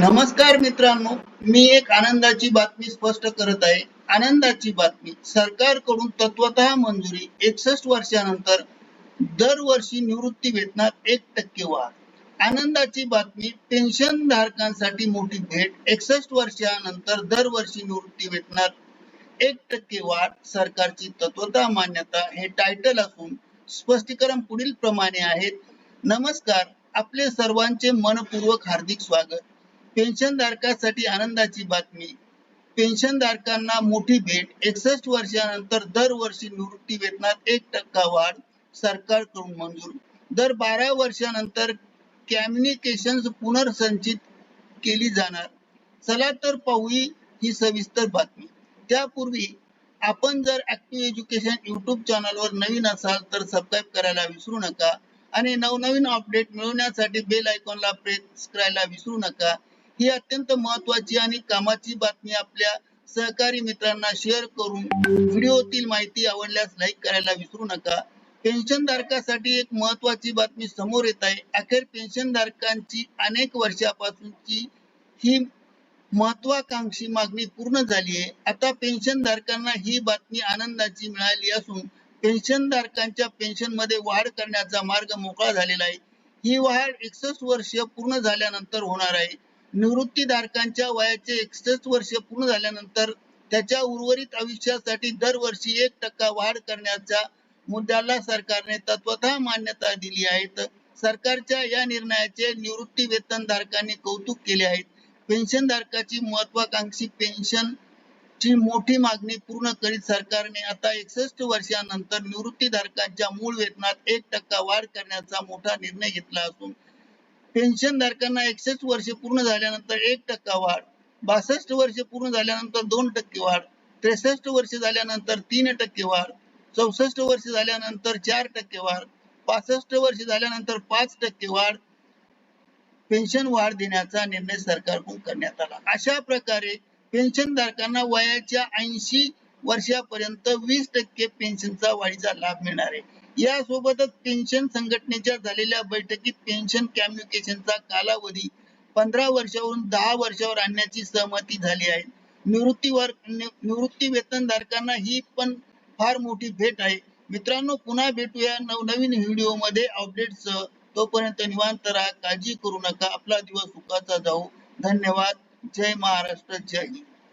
नमस्कार मित्रांनो मी एक आनंदाची बातमी स्पष्ट करत आहे. आनंदाची बातमी सरकारकडून तत्वत मंजुरी एकसष्ट वर्षानंतर दरवर्षी निवृत्ती वेतनात एक टक्के वाढ. आनंदाची बातमी पेन्शन धारकांसाठी मोठी भेट एकसष्ट वर्षानंतर दरवर्षी निवृत्ती वेतनात एक टक्के वाढ. सरकारची तत्वता मान्यता हे टायटल असून स्पष्टीकरण पुढील प्रमाणे आहेत नमस्कार आपले सर्वांचे मनपूर्वक हार्दिक स्वागत. पेन्शन पेन्शनधारकांसाठी आनंदाची बातमी. पेन्शन धारकांना मोठी भेट. एकसष्ट वर्षानंतर दरवर्षी निवृत्ती वेतनात एक टक्का वाढ सरकारकडून मंजूर. दर बारा वर्षानंतर कम्युनिकेशन पुनर्संचित केली जाणार. चला तर पाहूया ही सविस्तर बातमी. त्यापूर्वी आपण जर ऍक्टिव्ह एज्युकेशन युट्यूब चॅनलवर नवीन असाल तर सबस्क्राईब करायला विसरू नका आणि नवनवीन अपडेट मिळवण्यासाठी बेल आयकॉनला प्रेस करायला विसरू नका. ही अत्यंत महत्वाची आणि कामाची बातमी आपल्या सहकारी मित्रांना शेअर करून व्हिडिओतील माहिती आवडल्यास लाईक करायला विसरू नका. पेन्शन धारकासाठी एक महत्वाची बातमी समोर येत आहे. अखेर पेन्शन धारकांची अनेक वर्षापासूनची ही महत्वाकांक्षी मागणी पूर्ण झाली आहे. आता पेन्शन धारकांना ही बातमी आनंदाची मिळाली असून पेन्शन धारकांच्या पेन्शनमध्ये वाढ करण्याचा मार्ग मोकळा झालेला आहे. ही वाढ एकसष्ट वर्ष पूर्ण झाल्यानंतर होणार आहे. निवृत्तीधारकांच्या वयाचे एकसष्ट वर्ष पूर्ण झाल्यानंतर त्याच्या उर्वरित आयुष्यासाठी दरवर्षी एक टक्का वाढ करण्याच्या मुद्द्याला सरकारने तत्वतः मान्यता दिली आहे सरकारच्या या निर्णयाचे निवृत्ती वेतन धारकांनी कौतुक केले आहे पेन्शन धारकाची महत्वाकांक्षी पेन्शन ची मोठी मागणी पूर्ण करीत सरकारने आता एकसष्ट वर्षानंतर निवृत्ती धारकांच्या मूळ वेतनात एक टक्का वाढ करण्याचा मोठा निर्णय घेतला असून पेन्शन धारकांना एकसष्ट वर्ष पूर्ण झाल्यानंतर एक टक्का वाढ बासष्ट वर्षे पूर्ण झाल्यानंतर दोन टक्के वाढ त्रेसष्ट वर्षे झाल्यानंतर तीन टक्के वाढ चौसष्ट वर्ष झाल्यानंतर चार टक्के वाढ पासष्ट वर्ष झाल्यानंतर पाच टक्के वाढ. पेन्शन वाढ देण्याचा निर्णय सरकारकडून करण्यात आला. अशा प्रकारे पेन्शन धारकांना वयाच्या ऐंशी वर्षापर्यंत वीस टक्के पेन्शनचा वाढीचा लाभ मिळणार आहे. यासोबतच पेन्शन संघटनेच्या झालेल्या बैठकीत पेन्शन कम्युनिकेशनचा कालावधी पंधरा वर्षावरून दहा वर्षावर आणण्याची सहमती झाली आहे. निवृत्तीवर निवृत्ती वेतनधारकांना ही पण फार मोठी भेट आहे. मित्रांनो पुन्हा भेटूया नवनवीन व्हिडिओमध्ये अपडेट सह तोपर्यंत निवांत राहा. काळजी करू नका. आपला दिवस सुखाचा जाऊ धन्यवाद. जय महाराष्ट्र. जय हिंद.